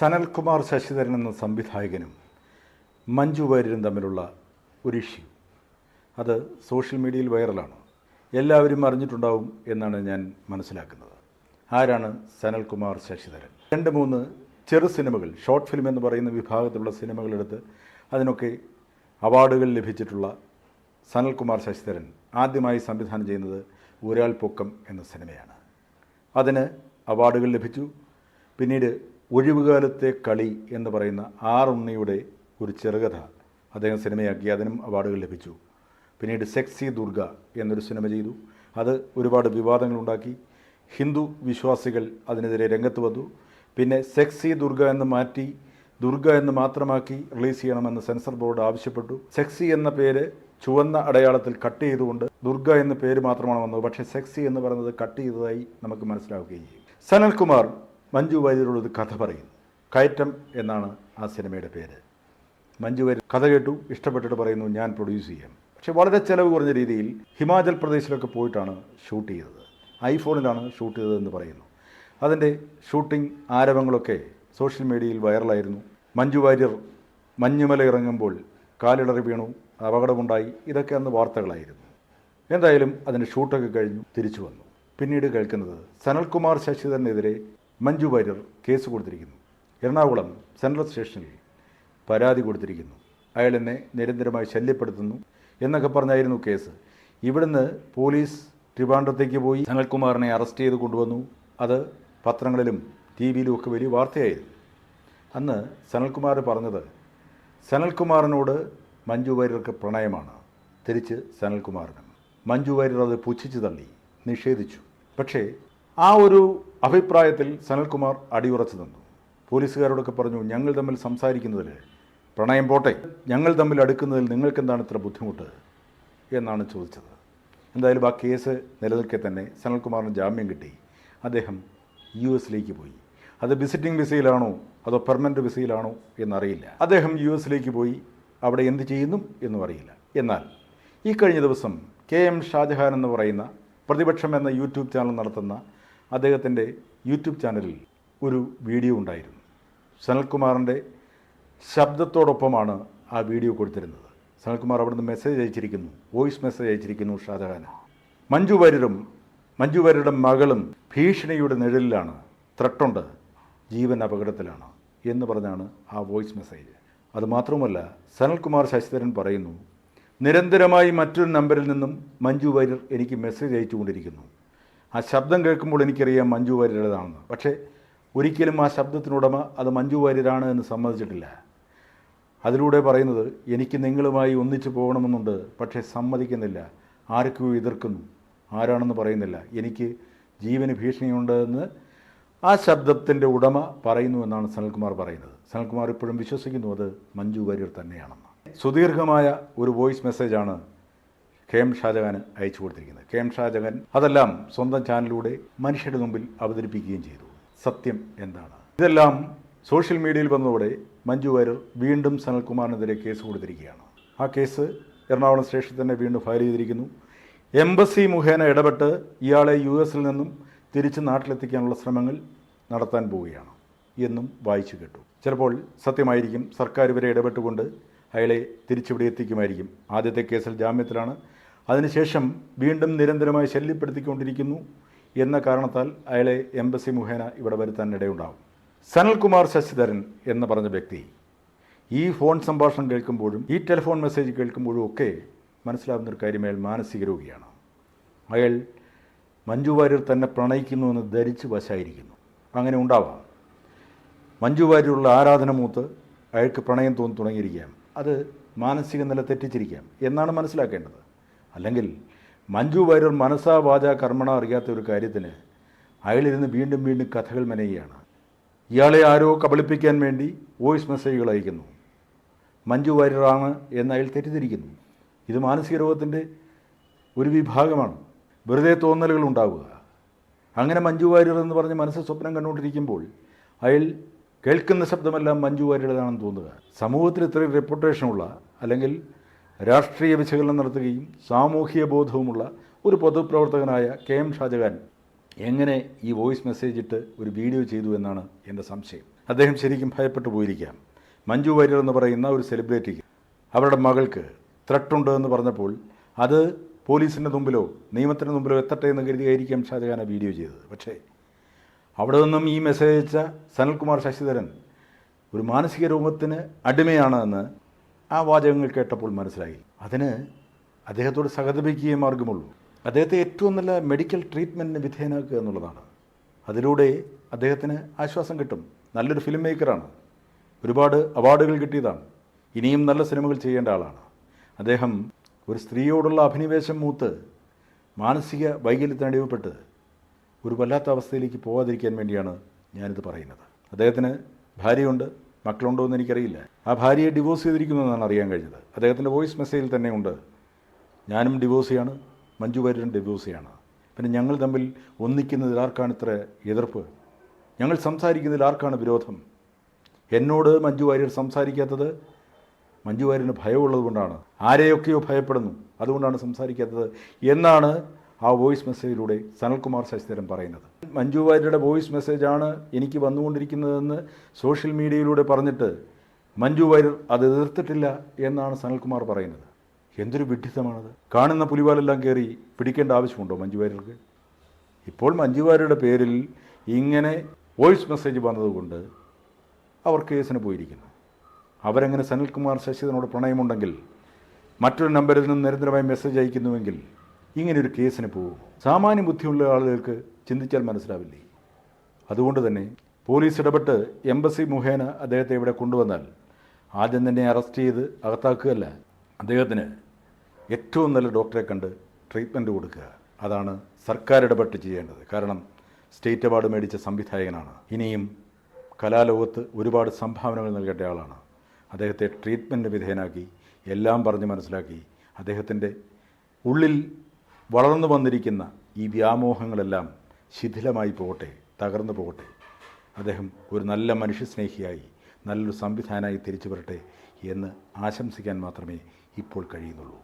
സനൽകുമാർ ശശിധരൻ എന്ന സംവിധായകനും മഞ്ജു വാര്യരും തമ്മിലുള്ള ഒരു ഇഷ്യൂ അത് സോഷ്യൽ മീഡിയയിൽ വൈറലാണ്. എല്ലാവരും അറിഞ്ഞിട്ടുണ്ടാവും എന്നാണ് ഞാൻ മനസ്സിലാക്കുന്നത്. ആരാണ് സനൽകുമാർ ശശിധരൻ? രണ്ട് മൂന്ന് ചെറു സിനിമകൾ ഷോർട്ട് ഫിലിം എന്ന് പറയുന്ന വിഭാഗത്തിലുള്ള സിനിമകളെടുത്ത് അതിനൊക്കെ അവാർഡുകൾ ലഭിച്ചിട്ടുള്ള സനൽകുമാർ ശശിധരൻ ആദ്യമായി സംവിധാനം ചെയ്യുന്നത് ഊരാൾ പൊക്കം എന്ന സിനിമയാണ്. അതിന് അവാർഡുകൾ ലഭിച്ചു. പിന്നീട് ഒഴിവുകാലത്തെ കളി എന്ന് പറയുന്ന ആർ ഉണ്ണിയുടെ ഒരു ചെറുകഥ അദ്ദേഹം സിനിമയാക്കി അതിനും അവാർഡുകൾ ലഭിച്ചു. പിന്നീട് സെക്സി ദുർഗ എന്നൊരു സിനിമ ചെയ്തു. അത് ഒരുപാട് വിവാദങ്ങളുണ്ടാക്കി ഹിന്ദു വിശ്വാസികൾ അതിനെതിരെ രംഗത്ത് വന്നു. പിന്നെ സെക്സി ദുർഗ എന്ന് മാറ്റി ദുർഗ എന്ന് മാത്രമാക്കി റിലീസ് ചെയ്യണമെന്ന് സെൻസർ ബോർഡ് ആവശ്യപ്പെട്ടു. സെക്സി എന്ന പേര് ചുവന്ന അടയാളത്തിൽ കട്ട് ചെയ്തുകൊണ്ട് ദുർഗ എന്ന പേര് മാത്രമാണ് വന്നത്. പക്ഷേ സെക്സി എന്ന് പറയുന്നത് കട്ട് ചെയ്തതായി നമുക്ക് മനസ്സിലാവുകയും ചെയ്യും. സനൽകുമാർ മഞ്ജു വാര്യരോട് കഥ പറയുന്നു. കയറ്റം എന്നാണ് ആ സിനിമയുടെ പേര്. മഞ്ജു വാര്യർ കഥ കേട്ടു ഇഷ്ടപ്പെട്ടിട്ട് പറയുന്നു ഞാൻ പ്രൊഡ്യൂസ് ചെയ്യാം. പക്ഷേ വളരെ ചിലവ് കുറഞ്ഞ രീതിയിൽ ഹിമാചൽ പ്രദേശിലൊക്കെ പോയിട്ടാണ് ഷൂട്ട് ചെയ്തത്. ഐഫോണിലാണ് ഷൂട്ട് ചെയ്തതെന്ന് പറയുന്നു. അതിന്റെ ഷൂട്ടിംഗ് ആരവങ്ങളൊക്കെ സോഷ്യൽ മീഡിയയിൽ വൈറലായിരുന്നു മഞ്ജു വാര്യർ മഞ്ഞുമല ഇറങ്ങുമ്പോൾ കാലിടറി വീണു അപകടമുണ്ടായി. ഇതൊക്കെ അന്ന് വാർത്തകളായിരുന്നു. എന്തായാലും അതിന്റെ ഷൂട്ടൊക്കെ കഴിഞ്ഞു തിരിച്ചു വന്നു. പിന്നീട് കേൾക്കുന്നത് സനൽകുമാർ ശശിധരനെതിരെ മഞ്ജു വാര്യർ കേസ് കൊടുത്തിരിക്കുന്നു. എറണാകുളം സെൻട്രൽ സ്റ്റേഷനിൽ പരാതി കൊടുത്തിരിക്കുന്നു. അയാൾ എന്നെ നിരന്തരമായി ശല്യപ്പെടുത്തുന്നു എന്നൊക്കെ പറഞ്ഞായിരുന്നു കേസ്. ഇവിടുന്ന് പോലീസ് ട്രിവാൻഡ്രത്തേക്ക് പോയി. സനൽകുമാറിനെ അറസ്റ്റ് ചെയ്ത് കൊണ്ടുവന്നു. അത് പത്രങ്ങളിലും ടി വിയിലും ഒക്കെ വലിയ വാർത്തയായിരുന്നു. അന്ന് സനൽകുമാർ പറഞ്ഞത് സനൽകുമാറിനോട് മഞ്ജു വാര്യർക്ക് പ്രണയമാണ്. തിരിച്ച് സനൽകുമാറിനും. മഞ്ജു വാര്യർ അത് പുച്ഛിച്ചു തള്ളി നിഷേധിച്ചു. പക്ഷേ ആ ഒരു അഭിപ്രായത്തിൽ സനൽകുമാർ അടിയുറച്ചു നിന്നു. പോലീസുകാരോടൊക്കെ പറഞ്ഞു ഞങ്ങൾ തമ്മിൽ സംസാരിക്കുന്നതിൽ പ്രണയം പോട്ടെ. ഞങ്ങൾ തമ്മിൽ അടുക്കുന്നതിൽ നിങ്ങൾക്കെന്താണ് ഇത്ര ബുദ്ധിമുട്ട്? എന്നാണ് ചോദിച്ചത്. എന്തായാലും ആ കേസ് നിലനിൽക്കെ തന്നെ സനൽകുമാറിന് ജാമ്യം കിട്ടി. അദ്ദേഹം യു എസിലേക്ക് പോയി. അത് വിസിറ്റിംഗ് വിസയിലാണോ? അതോ പെർമനന്റ് വിസയിലാണോ? എന്നറിയില്ല. അദ്ദേഹം യു എസിലേക്ക് പോയി. അവിടെ എന്ത് ചെയ്യുന്നു എന്നും അറിയില്ല. എന്നാൽ ഈ കഴിഞ്ഞ ദിവസം കെ എം ഷാജഹാൻ എന്ന് പറയുന്ന പ്രതിപക്ഷം എന്ന യൂട്യൂബ് ചാനൽ നടത്തുന്ന അദ്ദേഹത്തിന്റെ യൂട്യൂബ് ചാനലിൽ ഒരു വീഡിയോ ഉണ്ടായിരുന്നു. സനൽകുമാറിന്റെ ശബ്ദത്തോടൊപ്പമാണ് ആ വീഡിയോ കൊടുത്തിരുന്നത്. സനൽകുമാർ അവിടുന്ന് മെസ്സേജ് അയച്ചിരിക്കുന്നു. വോയിസ് മെസ്സേജ് അയച്ചിരിക്കുന്നു ഷാജഹാന്. മഞ്ജു വാര്യരും മഞ്ജു വാര്യരുടെ മകളും ഭീഷണിയുടെ നിഴലിലാണ് ത്രട്ടുണ്ട് ജീവൻ അപകടത്തിലാണ് എന്ന് പറഞ്ഞാണ് ആ വോയിസ് മെസ്സേജ്. അതുമാത്രവുമല്ല സനൽകുമാർ ശശിധരൻ പറയുന്നു നിരന്തരമായി മറ്റൊരു നമ്പറിൽ നിന്നും മഞ്ജു വാര്യർ എനിക്ക് മെസ്സേജ് അയച്ചുകൊണ്ടിരിക്കുന്നു. ആ ശബ്ദം കേൾക്കുമ്പോൾ എനിക്കറിയാം മഞ്ജു വാര്യരുടേതാണെന്ന്. പക്ഷേ ഒരിക്കലും ആ ശബ്ദത്തിനുടമ അത് മഞ്ജു വാര്യരാണ് എന്ന് സമ്മതിച്ചിട്ടില്ല. അതിലൂടെ പറയുന്നത് എനിക്ക് നിങ്ങളുമായി ഒന്നിച്ചു പോകണമെന്നുണ്ട് പക്ഷേ സമ്മതിക്കുന്നില്ല. ആർക്കും എതിർക്കുന്നു. ആരാണെന്ന് പറയുന്നില്ല. എനിക്ക് ജീവന് ഭീഷണിയുണ്ട് എന്ന് ആ ശബ്ദത്തിന്റെ ഉടമ പറയുന്നു എന്നാണ് സനൽകുമാർ പറയുന്നത്. സനൽകുമാർ ഇപ്പോഴും വിശ്വസിക്കുന്നു അത് മഞ്ജു വാര്യർ തന്നെയാണെന്ന്. സുദീർഘമായ ഒരു വോയിസ് മെസ്സേജാണ് കെ എം ഷാജഹാന് അയച്ചു കൊടുത്തിരിക്കുന്നത്. കെ എം ഷാജഹാൻ അതെല്ലാം സ്വന്തം ചാനലിലൂടെ മനുഷ്യരുടെ മുമ്പിൽ അവതരിപ്പിക്കുകയും ചെയ്തു. സത്യം എന്താണ്? ഇതെല്ലാം സോഷ്യൽ മീഡിയയിൽ വന്നതോടെ മഞ്ജു വാര്യർ വീണ്ടും സനൽകുമാറിനെതിരെ കേസ് കൊടുത്തിരിക്കുകയാണ്. ആ കേസ് എറണാകുളം സ്റ്റേഷനിൽ തന്നെ വീണ്ടും ഫയൽ ചെയ്തിരിക്കുന്നു. എംബസി മുഖേന ഇടപെട്ട് ഇയാളെ യു എസിൽ നിന്നും തിരിച്ച് നാട്ടിലെത്തിക്കാനുള്ള ശ്രമങ്ങൾ നടത്താൻ പോവുകയാണ് എന്നും വായിച്ചു കേട്ടു. ചിലപ്പോൾ സത്യമായിരിക്കും സർക്കാർ ഇവരെ ഇടപെട്ടുകൊണ്ട് അയാളെ തിരിച്ചിവിടെ എത്തിക്കുമായിരിക്കും. ആദ്യത്തെ കേസിൽ ജാമ്യത്തിലാണ് അതിനുശേഷം വീണ്ടും നിരന്തരമായി ശല്യപ്പെടുത്തിക്കൊണ്ടിരിക്കുന്നു എന്ന കാരണത്താൽ അയാളെ എംബസി മുഖേന ഇവിടെ വരുത്താൻ ഇടയുണ്ടാവും. സനൽകുമാർ ശശിധരൻ എന്ന് പറഞ്ഞ വ്യക്തി ഈ ഫോൺ സംഭാഷണം കേൾക്കുമ്പോഴും ഈ ടെലിഫോൺ മെസ്സേജ് കേൾക്കുമ്പോഴും ഒക്കെ മനസ്സിലാവുന്ന ഒരു കാര്യം അയാൾ മാനസിക രോഗിയാണ്. അയാൾ മഞ്ജു വാര്യർ തന്നെ പ്രണയിക്കുന്നുവെന്ന് ധരിച്ച് വശായിരിക്കുന്നു. അങ്ങനെ ഉണ്ടാവാം. മഞ്ജു വാര്യരുള്ള ആരാധന മൂത്ത് അയാൾക്ക് പ്രണയം തോന്നി തുടങ്ങിയിരിക്കാം അത് മാനസിക നില തെറ്റിച്ചിരിക്കാം എന്നാണ് മനസ്സിലാക്കേണ്ടത്. അല്ലെങ്കിൽ മഞ്ജു വാര്യർ മനസ്സാ വാച കർമ്മണ അറിയാത്ത ഒരു കാര്യത്തിന് അയാളിരുന്ന് വീണ്ടും വീണ്ടും കഥകൾ മെനയുകയാണ്. ഇയാളെ ആരോ കബളിപ്പിക്കാൻ വേണ്ടി വോയിസ് മെസ്സേജുകൾ അയക്കുന്നു. മഞ്ജു വാര്യറാണ് എന്ന് അയാൾ തെറ്റിദ്ധരിക്കുന്നു. ഇത് മാനസിക രോഗത്തിന്റെ ഒരു വിഭാഗമാണ്. വെറുതെ തോന്നലുകൾ ഉണ്ടാവുക. അങ്ങനെ മഞ്ജു വാര്യർ എന്ന് പറഞ്ഞ് മനസ്സ് സ്വപ്നം കണ്ടുകൊണ്ടിരിക്കുമ്പോൾ അയാൾ കേൾക്കുന്ന ശബ്ദമെല്ലാം മഞ്ജു വാര്യരുടേതാണെന്ന് തോന്നുക. സമൂഹത്തിൽ ഇത്രയും റെപ്യൂട്ടേഷനുള്ള അല്ലെങ്കിൽ രാഷ്ട്രീയ വിശകലനം നടത്തുകയും സാമൂഹിക ബോധവുമുള്ള ഒരു പൊതുപ്രവർത്തകനായ കെ എം ഷാജഹാൻ എങ്ങനെ ഈ വോയിസ് മെസ്സേജ് ഇട്ട് ഒരു വീഡിയോ ചെയ്തു എന്നാണ് എന്റെ സംശയം. അദ്ദേഹം ശരിക്കും ഭയപ്പെട്ടു പോയിരിക്കാം. മഞ്ജു വാര്യർ എന്ന് പറയുന്ന ഒരു സെലിബ്രിറ്റിക്ക് അവരുടെ മകൾക്ക് ത്രട്ടുണ്ട് എന്ന് പറഞ്ഞപ്പോൾ അത് പോലീസിന്റെ മുമ്പിലോ നിയമത്തിന്റെ മുമ്പിലോ എത്തട്ടെ എന്ന് കരുതിയായിരിക്കാം ഷാജഹാൻ വീഡിയോ ചെയ്തത്. പക്ഷേ അവിടെ നിന്നും ഈ മെസ്സേജ് അയച്ച സനൽകുമാർ ശശിധരൻ ഒരു മാനസിക രോഗത്തിന് അടിമയാണ് എന്ന് ആ വാചകങ്ങൾ കേട്ടപ്പോൾ മനസ്സിലായി. അതിന് അദ്ദേഹത്തോട് സഹതപിക്കുകയേ മാർഗമുള്ളൂ അദ്ദേഹത്തെ ഏറ്റവും നല്ല മെഡിക്കൽ ട്രീറ്റ്മെന്റിന് വിധേയനാക്കുക എന്നുള്ളതാണ്. അതിലൂടെ അദ്ദേഹത്തിന് ആശ്വാസം കിട്ടും. നല്ലൊരു ഫിലിം മേക്കറാണ് ഒരുപാട് അവാർഡുകൾ കിട്ടിയതാണ്. ഇനിയും നല്ല സിനിമകൾ ചെയ്യേണ്ട ആളാണ്. അദ്ദേഹം ഒരു സ്ത്രീയോടുള്ള അഭിനിവേശം മൂത്ത് മാനസിക വൈകല്യത്തിന് അടിവപ്പെട്ട് ഒരു വല്ലാത്ത അവസ്ഥയിലേക്ക് പോകാതിരിക്കാൻ വേണ്ടിയാണ് ഞാനിത് പറയുന്നത്. അദ്ദേഹത്തിന് ഭാര്യയുണ്ട്. മക്കളുണ്ടോ എന്ന് എനിക്കറിയില്ല. ആ ഭാര്യയെ ഡിവോഴ്സ് ചെയ്തിരിക്കുന്നതെന്നാണ് അറിയാൻ കഴിഞ്ഞത്. അദ്ദേഹത്തിന്റെ വോയിസ് മെസ്സേജിൽ തന്നെ ഉണ്ട് ഞാനും ഡിവോഴ്സിയാണ് മഞ്ജു വാര്യരും ഡിവോഴ്സിയാണ് പിന്നെ ഞങ്ങൾ തമ്മിൽ ഒന്നിക്കുന്നതിൽ ആർക്കാണ് ഇത്ര എതിർപ്പ്? ഞങ്ങൾ സംസാരിക്കുന്നതിൽ ആർക്കാണ് വിരോധം? എന്നോട് മഞ്ജു വാര്യർ സംസാരിക്കാത്തത് മഞ്ജു വാര്യന് ഭയമുള്ളത് കൊണ്ടാണ്. ആരെയൊക്കെയോ ഭയപ്പെടുന്നു അതുകൊണ്ടാണ് സംസാരിക്കാത്തത്. എന്നാണ് ആ വോയിസ് മെസ്സേജിലൂടെ സനൽകുമാർ ശശിധരൻ പറയുന്നത്. മഞ്ജു വാര്യരുടെ വോയിസ് മെസ്സേജാണ് എനിക്ക് വന്നുകൊണ്ടിരിക്കുന്നതെന്ന് സോഷ്യൽ മീഡിയയിലൂടെ പറഞ്ഞിട്ട് മഞ്ജു വാര്യർ അത് എതിർത്തിട്ടില്ല എന്നാണ് സനൽകുമാർ പറയുന്നത്. എന്തൊരു വിഡ്ഢിത്തമാണത്. കാണുന്ന പുലിവാലെല്ലാം കയറി പിടിക്കേണ്ട ആവശ്യമുണ്ടോ മഞ്ജു വാര്യർക്ക്? ഇപ്പോൾ മഞ്ജു വാര്യരുടെ പേരിൽ ഇങ്ങനെ വോയിസ് മെസ്സേജ് വന്നതുകൊണ്ട് അവർ കേസിന് പോയിരിക്കുന്നു. അവരങ്ങനെ സനൽകുമാർ ശശിധരനോട് പ്രണയമുണ്ടെങ്കിൽ മറ്റൊരു നമ്പറിൽ നിന്ന് നിരന്തരമായി മെസ്സേജ് അയക്കുന്നുവെങ്കിൽ ഇങ്ങനെ ഒരു കേസിന് പോകും സാമാന്യ ബുദ്ധിയുള്ള ആളുകൾക്ക് ചിന്തിച്ചാൽ മനസ്സിലാവില്ലേ? അതുകൊണ്ട് തന്നെ പോലീസ് ഇടപെട്ട് എംബസി മുഖേന അദ്ദേഹത്തെ ഇവിടെ കൊണ്ടുവന്നാൽ ആദ്യം തന്നെ അറസ്റ്റ് ചെയ്ത് അകത്താക്കുകയല്ല. അദ്ദേഹത്തിന് ഏറ്റവും നല്ല ഡോക്ടറെ കണ്ട് ട്രീറ്റ്മെന്റ് കൊടുക്കുക. അതാണ് സർക്കാർ ഇടപെട്ട് ചെയ്യേണ്ടത്. കാരണം സ്റ്റേറ്റ് അവാർഡ് മേടിച്ച സംവിധായകനാണ്. ഇനിയും കലാലോകത്ത് ഒരുപാട് സംഭാവനകൾ നൽകേണ്ട ആളാണ്. അദ്ദേഹത്തെ ട്രീറ്റ്മെന്റ് വിധേയനാക്കി എല്ലാം പറഞ്ഞ് മനസ്സിലാക്കി അദ്ദേഹത്തിന്റെ ഉള്ളിൽ വളർന്നു വന്നിരിക്കുന്ന ഈ വ്യാമോഹങ്ങളെല്ലാം ശിഥിലമായി പോകട്ടെ തകർന്നു പോകട്ടെ. അദ്ദേഹം ഒരു നല്ല മനുഷ്യസ്നേഹിയായി നല്ലൊരു സംവിധാനമായി തിരിച്ചു വരട്ടെ എന്ന് ആശംസിക്കാൻ മാത്രമേ ഇപ്പോൾ കഴിയുന്നുള്ളൂ.